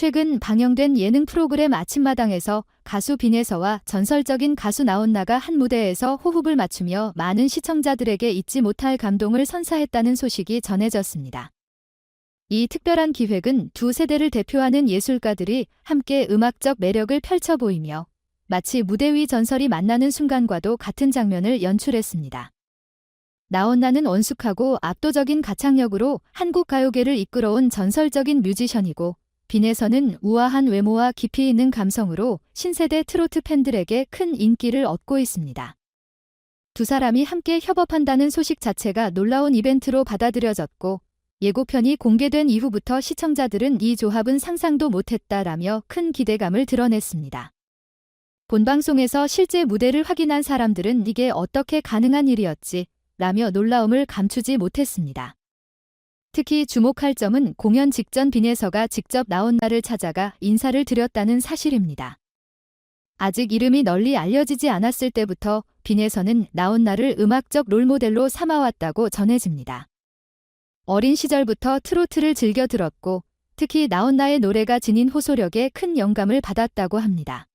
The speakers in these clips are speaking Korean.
최근 방영된 예능 프로그램 아침마당에서 가수 빈에서와 전설적인 가수 나온나가 한 무대에서 호흡을 맞추며 많은 시청자들에게 잊지 못할 감동을 선사했다는 소식이 전해졌습니다. 이 특별한 기획은 두 세대를 대표하는 예술가들이 함께 음악적 매력을 펼쳐 보이며 마치 무대 위 전설이 만나는 순간과도 같은 장면을 연출했습니다. 나온나는 원숙하고 압도적인 가창력으로 한국 가요계를 이끌어온 전설적인 뮤지션이고 빈에서는 우아한 외모와 깊이 있는 감성으로 신세대 트로트 팬들에게 큰 인기를 얻고 있습니다. 두 사람이 함께 협업한다는 소식 자체가 놀라운 이벤트로 받아들여졌고 예고편이 공개된 이후부터 시청자들은 이 조합은 상상도 못했다라며 큰 기대감을 드러냈습니다. 본방송에서 실제 무대를 확인한 사람들은 이게 어떻게 가능한 일이었지 라며 놀라움을 감추지 못했습니다. 특히 주목할 점은 공연 직전 빈에서가 직접 나온나를 찾아가 인사를 드렸다는 사실입니다. 아직 이름이 널리 알려지지 않았을 때부터 빈에서는 나온나를 음악적 롤모델로 삼아왔다고 전해집니다. 어린 시절부터 트로트를 즐겨 들었고 특히 나온나의 노래가 지닌 호소력에 큰 영감을 받았다고 합니다.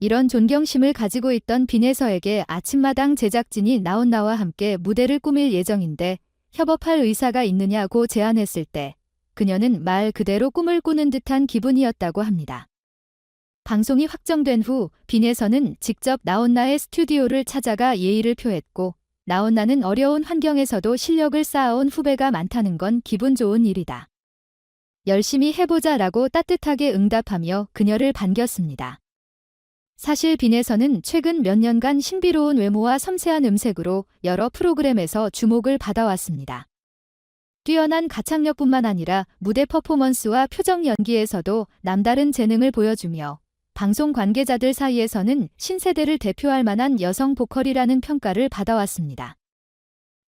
이런 존경심을 가지고 있던 빈에서에게 아침마당 제작진이 나온나와 함께 무대를 꾸밀 예정인데 협업할 의사가 있느냐고 제안했을 때 그녀는 말 그대로 꿈을 꾸는 듯한 기분이었다고 합니다. 방송이 확정된 후 빈에서는 직접 나온나의 스튜디오를 찾아가 예의를 표했고 나온나는 어려운 환경에서도 실력을 쌓아온 후배가 많다는 건 기분 좋은 일이다. 열심히 해보자 라고 따뜻하게 응답하며 그녀를 반겼습니다. 사실 빈에서는 최근 몇 년간 신비로운 외모와 섬세한 음색으로 여러 프로그램에서 주목을 받아왔습니다. 뛰어난 가창력뿐만 아니라 무대 퍼포먼스와 표정 연기에서도 남다른 재능을 보여주며 방송 관계자들 사이에서는 신세대를 대표할 만한 여성 보컬이라는 평가를 받아왔습니다.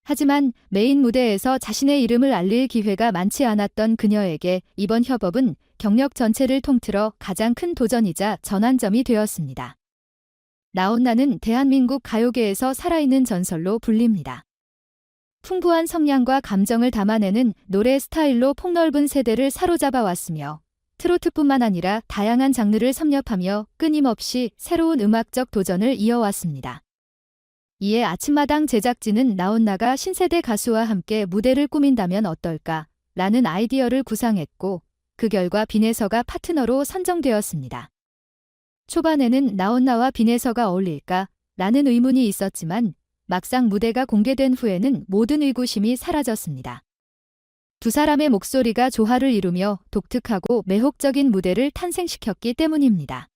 하지만 메인 무대에서 자신의 이름을 알릴 기회가 많지 않았던 그녀에게 이번 협업은 경력 전체를 통틀어 가장 큰 도전이자 전환점이 되었습니다. 나온나는 대한민국 가요계에서 살아있는 전설로 불립니다. 풍부한 성량과 감정을 담아내는 노래 스타일로 폭넓은 세대를 사로잡아 왔으며 트로트뿐만 아니라 다양한 장르를 섭렵하며 끊임없이 새로운 음악적 도전을 이어왔습니다. 이에 아침마당 제작진은 나온나가 신세대 가수와 함께 무대를 꾸민다면 어떨까 라는 아이디어를 구상했고 그 결과 빈에서가 파트너로 선정되었습니다. 초반에는 나온나와 빈에서가 어울릴까 라는 의문이 있었지만 막상 무대가 공개된 후에는 모든 의구심이 사라졌습니다. 두 사람의 목소리가 조화를 이루며 독특하고 매혹적인 무대를 탄생시켰기 때문입니다.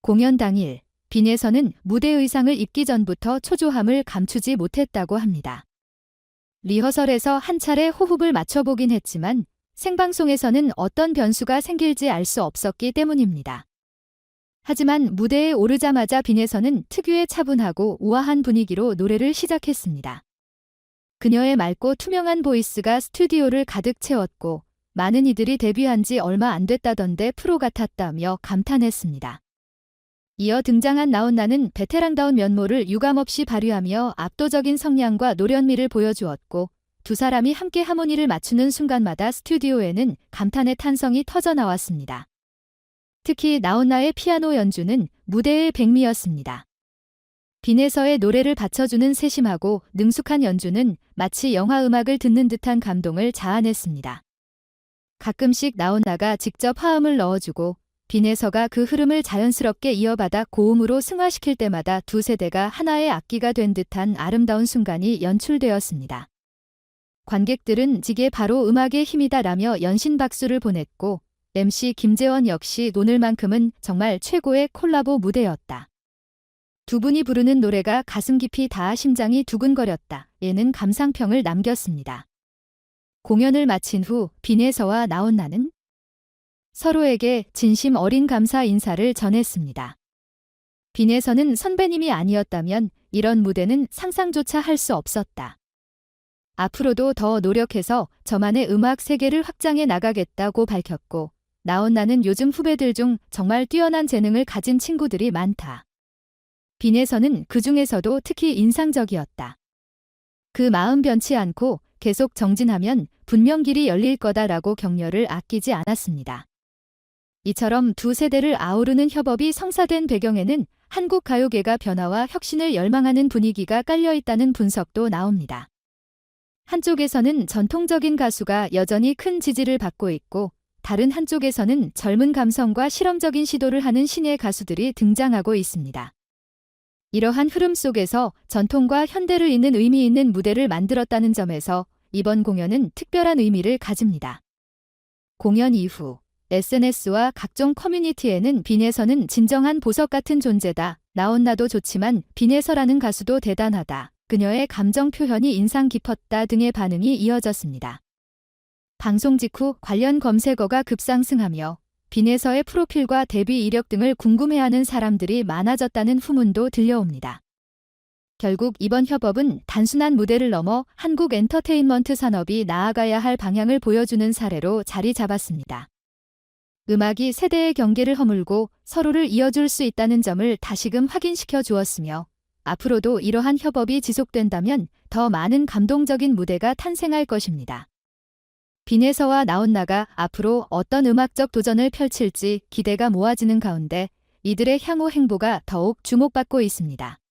공연 당일 빈에서는 무대 의상을 입기 전부터 초조함을 감추지 못했다고 합니다. 리허설에서 한 차례 호흡을 맞춰보긴 했지만 생방송에서는 어떤 변수가 생길지 알 수 없었기 때문입니다. 하지만 무대에 오르자마자 빈에서는 특유의 차분하고 우아한 분위기로 노래를 시작했습니다. 그녀의 맑고 투명한 보이스가 스튜디오를 가득 채웠고 많은 이들이 데뷔한 지 얼마 안 됐다던데 프로 같았다며 감탄했습니다. 이어 등장한 나온나는 베테랑다운 면모를 유감없이 발휘하며 압도적인 성량과 노련미를 보여주었고 두 사람이 함께 하모니를 맞추는 순간마다 스튜디오에는 감탄의 탄성이 터져 나왔습니다. 특히 나온나의 피아노 연주는 무대의 백미였습니다. 빈에서의 노래를 받쳐주는 세심하고 능숙한 연주는 마치 영화 음악을 듣는 듯한 감동을 자아냈습니다. 가끔씩 나온나가 직접 화음을 넣어주고 빈에서가 그 흐름을 자연스럽게 이어받아 고음으로 승화시킬 때마다 두 세대가 하나의 악기가 된 듯한 아름다운 순간이 연출되었습니다. 관객들은 지게 바로 음악의 힘이다라며 연신 박수를 보냈고 MC 김재원 역시 오늘만큼은 정말 최고의 콜라보 무대였다. 두 분이 부르는 노래가 가슴 깊이 닿아 심장이 두근거렸다. 예는 감상평을 남겼습니다. 공연을 마친 후 빈에서와 나온 나는 서로에게 진심 어린 감사 인사를 전했습니다. 빈에서는 선배님이 아니었다면 이런 무대는 상상조차 할 수 없었다. 앞으로도 더 노력해서 저만의 음악 세계를 확장해 나가겠다고 밝혔고, 나온나는 요즘 후배들 중 정말 뛰어난 재능을 가진 친구들이 많다. 빈에서는 그 중에서도 특히 인상적이었다. 그 마음 변치 않고 계속 정진하면 분명 길이 열릴 거다라고 격려를 아끼지 않았습니다. 이처럼 두 세대를 아우르는 협업이 성사된 배경에는 한국 가요계가 변화와 혁신을 열망하는 분위기가 깔려 있다는 분석도 나옵니다. 한쪽에서는 전통적인 가수가 여전히 큰 지지를 받고 있고, 다른 한쪽에서는 젊은 감성과 실험적인 시도를 하는 신예 가수들이 등장하고 있습니다. 이러한 흐름 속에서 전통과 현대를 잇는 의미 있는 무대를 만들었다는 점에서 이번 공연은 특별한 의미를 가집니다. 공연 이후 SNS와 각종 커뮤니티에는 빈에서는 진정한 보석 같은 존재다. 나온나도 좋지만 빈에서라는 가수도 대단하다. 그녀의 감정 표현이 인상 깊었다 등의 반응이 이어졌습니다. 방송 직후 관련 검색어가 급상승하며 빈에서의 프로필과 데뷔 이력 등을 궁금해하는 사람들이 많아졌다는 후문도 들려옵니다. 결국 이번 협업은 단순한 무대를 넘어 한국 엔터테인먼트 산업이 나아가야 할 방향을 보여주는 사례로 자리 잡았습니다. 음악이 세대의 경계를 허물고 서로를 이어줄 수 있다는 점을 다시금 확인시켜 주었으며 앞으로도 이러한 협업이 지속된다면 더 많은 감동적인 무대가 탄생할 것입니다. 빈에서와 나온나가 앞으로 어떤 음악적 도전을 펼칠지 기대가 모아지는 가운데 이들의 향후 행보가 더욱 주목받고 있습니다.